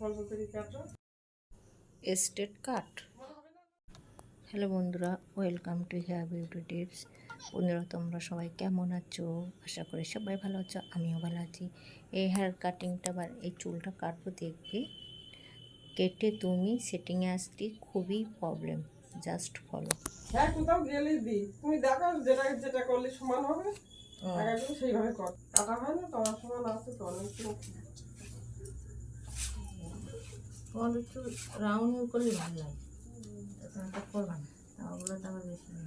কাটো এস্টেট কাট হ্যালো বন্ধুরা welcome to hair beauty tips. বন্ধুরা তোমরা সবাই কেমন আছো? আশা করি সবাই ভালো আছো আমিও ভালো আছি। এই হেয়ার কাটিংটা বা এই চুলটা কাটবো দেখবে। কেটে তুমি সেটিংয়ে আসতে খুবই প্রবলেম জাস্ট ফলো হ্যাঁ কোথাও গেলে দি। তুমি দেখো যেটা যেটা করলে সমান হবে। সেইভাবে কর। কাটা হয় না তোমার সমান আছে তো অনেক তোমার একটু রাউন্ড করলে ভালো লাগে। করবে না ওগুলো তো আবার বেশি নেই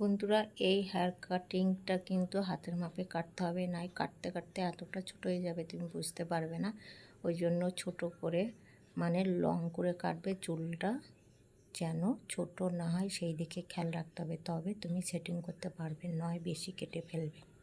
বন্ধুরা, এই হেয়ার কাটিংটা কিন্তু হাতের মাপে কাটতে হবে, নাই কাটতে কাটতে এতটা ছোট হয়ে যাবে, তুমি বুঝতে পারবে না। ওই জন্য ছোট করে মানে লং করে কাটবে, চুলটা যেন ছোট না হয়, সেই দিকে খেয়াল রাখতে হবে। তবে তুমি সেটিং করতে পারবে, নয় বেশি কেটে ফেলবে।